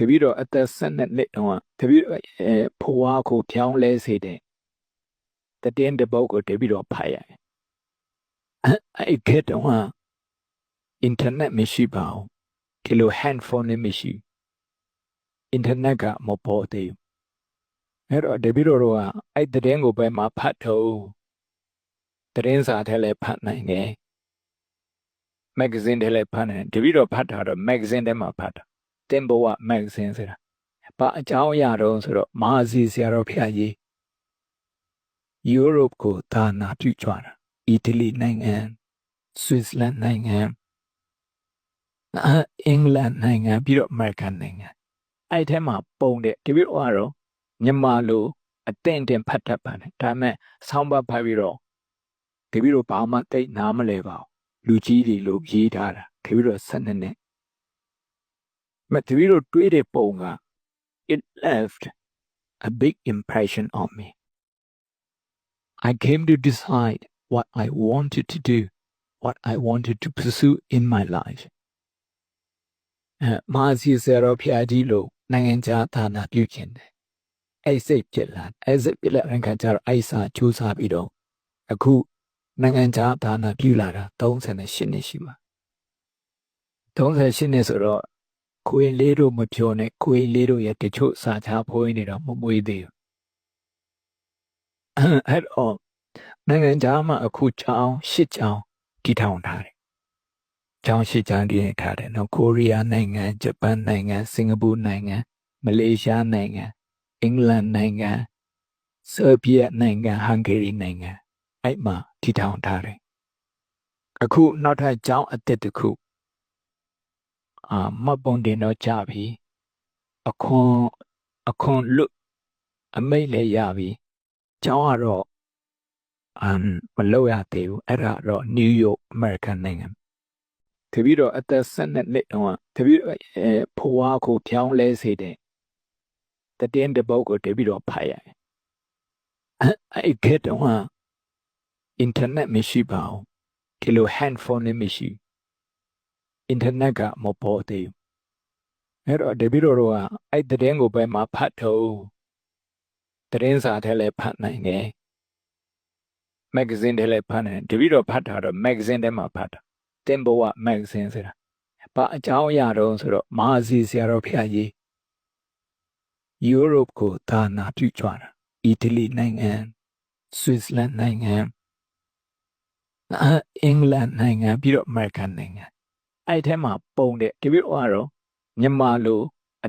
တပည့်တော်အသက်12နှစ်တုန်းကတပည့်တော်အဲဖွားကိုပြောင်းလဲစေတဲ့တည်င်းတစ်ပုဒ်ကိုတပည့်တော်ဖတ်ရတယ်အဲ့ကဲတော့အင်တာနက်မရှိပါဘူးဒီလို handphone နဲ့မရှိအင်တာနက်ကမပေါ်သေးဘူးအဲ့တော့တပည့်တော်တို့ကအဲ့တည်င်းကိုပဲမှာဖတ်တော့တည်င်းစာထဲလည်းဖတ်နိုင်တယ်မဂ္ဂဇင်းထဲလည်းဖတ်နိုင်တယ်တပည့်တော်ဖတ်တာတော့မဂ္ဂဇင်းထဲမှာဖတ်တာ တင်ဘဝမဂ္ဂဇင်းဆိုတာဘာအကြောင်းအရာတော့ဆိုတော့မဟာစီဆရာတော်ဖျားကြီးယူရိုပကိုဒါနာပြုကြတာအီတလီနိုင်ငံဆွစ်ဇာလန်နိုင်ငံအင်္ဂလန်နိုင်ငံပြီးတော့အမေရိကန်နိုင်ငံအဲ့ထဲမှာပုံတဲ့တပည့်တော်ကတော့မြန်မာလိုအသင့်တင်ဖတ်တတ်ပါတယ်ဒါပေမဲ့ဆောင်းပါဖတ်ပြီးတော့တပည့်တော်ဘာမှတိတ်နားမလဲပါဘူးလူကြီးတွေလို့ရေးထားတာတပည့်တော်ဆက်နေနဲ့ မတပည့်တော်တွေးတဲ့ပုံက it left a big impression on me I came to decide what I wanted to do what I wanted to pursue in my life အဲမာစီဆရာဖျားကြီးလို့နိုင်ငံခြားဌာနပြုခြင်းတယ်အဲ့စိတ်ဖြစ်လာအဲ့စိတ်ဖြစ်လာတဲ့ခါကျတော့အဲ့စာကြိုးစားပြီးတော့အခုနိုင်ငံခြားဌာနပြုလာတာ38နှစ်ရှိမှာ38နှစ်ဆိုတော့ ခွေလေးတို့မပြောနဲ့ခွေလေးတို့ရဲ့တချို့စာချဖိုးနေတော့မမွေးသေးဘူးအဲ့တော့နိုင်ငံခြားမှာအခုချောင်းရှစ်ချောင်းတည်ထောင်ထားတယ်။ချောင်းရှစ်ချောင်းတည်ထားတယ်နော်ကိုရီးယားနိုင်ငံဂျပန်နိုင်ငံစင်ကာပူနိုင်ငံမလေးရှားနိုင်ငံအင်္ဂလန်နိုင်ငံဆာဘီယနိုင်ငံဟန်ဂေရီနိုင်ငံအဲ့မှာတည်ထောင်ထားတယ်။အခုနောက်ထပ်ကျောင်းအသစ်တစ်ခု အာမတ်ပုံတင်တော့ကြပြီအခွန်အခွန်လွတ်အမိတ်လည်းရပြီကျောင်းကတော့အမ်မလို့ရသေးဘူးအဲ့ဒါတော့နယူးယောက်အမေရိကန်နိုင်ငံတပည့်တော်အသက်12နှစ်တုန်းကတပည့်တော်အဲဖွားကိုပြောင်းလဲစေတဲ့တည်င်းတစ်ပုဒ်ကိုတပည့်တော်ဖတ်ရတယ်အဲ့ကဲတော့အင်တာနက်မရှိပါဘူးဒီလို handphone နဲ့မရှိ အင်တာနက်ကမပေါ်သေးဘူးအဲ့တော့တပည့်တော်တို့ကအဲ့တည်င်းကိုပဲမှာဖတ်တော့တည်င်းစာထဲလည်းဖတ်နိုင်တယ်မဂ္ဂဇင်းထဲလည်းဖတ်နိုင်တယ်တပည့်တော်ဖတ်တာတော့မဂ္ဂဇင်းထဲမှာဖတ်တာတင်ဘဝမဂ္ဂဇင်းဆိုတာဘာအကြောင်းအရာတော့ဆိုတော့မဟာစီဆရာတော်ဖျားကြီးယူရိုပကိုဒါနာပြုကြတာအီတလီနိုင်ငံဆွစ်ဇာလန်နိုင်ငံအင်္ဂလန်နိုင်ငံပြီးတော့အမေရိကန်နိုင်ငံ အဲ့ထဲမှာပုံတဲ့တပည့်တော်ကတော့မြန်မာလို